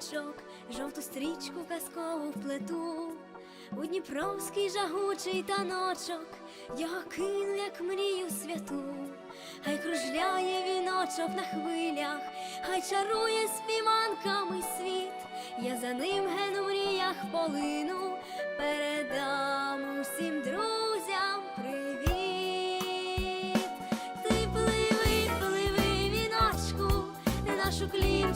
віночок, жовту стрічку казкову вплету. У Дніпровський жагучий таночок, його кину, як мрію святу, хай кружляє віночок на хвилях, хай чарує співанками світ, я за ним ген у мріях полину, передам усім друзям привіт. Нашу клін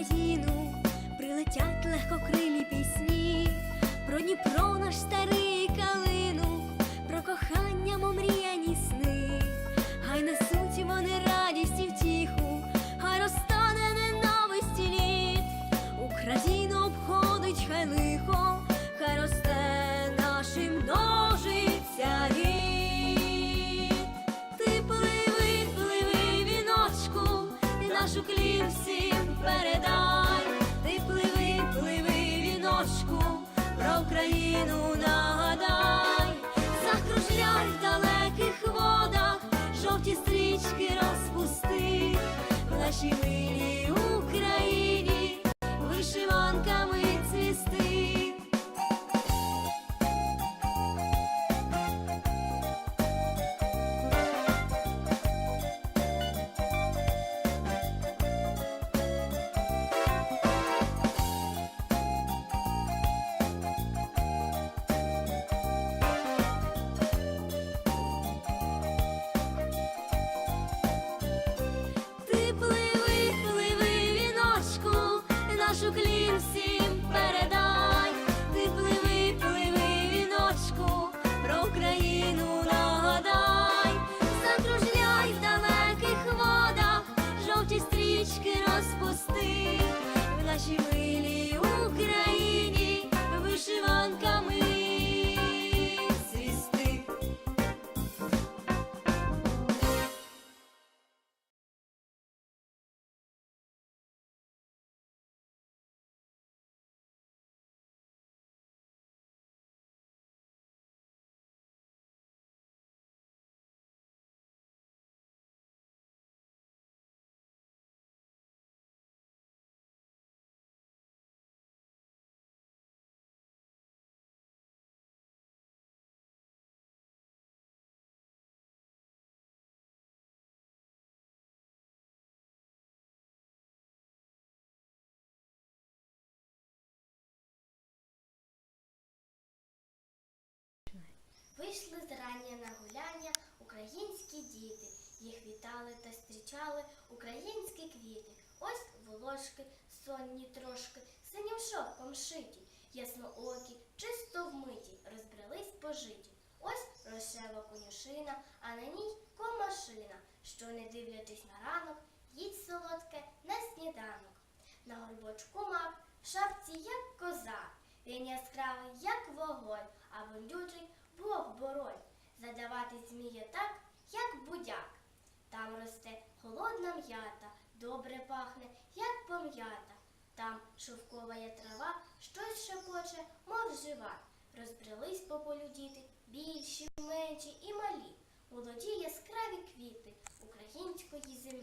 усюд прилетять легкокрилі пісні, про Дніпро наш старий пливи, про Україну нагадай, закружляй в далеких водах, жовті стрічки розпусти, в нашій Eu o Вийшли зрання на гуляння українські діти. Їх вітали та зустрічали українські квіти. Ось волошки, сонні трошки, синім шовком шиті, ясноокі, чисто вмиті, розбрелись по житі. Ось рожева конюшина, а на ній комашина, що, не дивлячись на ранок, їсть солодке на сніданок. На горбочку мак, в шапці, як коза, він яскравий, як вогонь, а вонючий Бог боронь, задавати змію так, як будяк. Там росте холодна м'ята, добре пахне, як пом'ята. Там шовковая трава, щось шепоче, мов жива. Розбрелись по полю діти, більші, менші і малі. Молоді яскраві квіти української землі.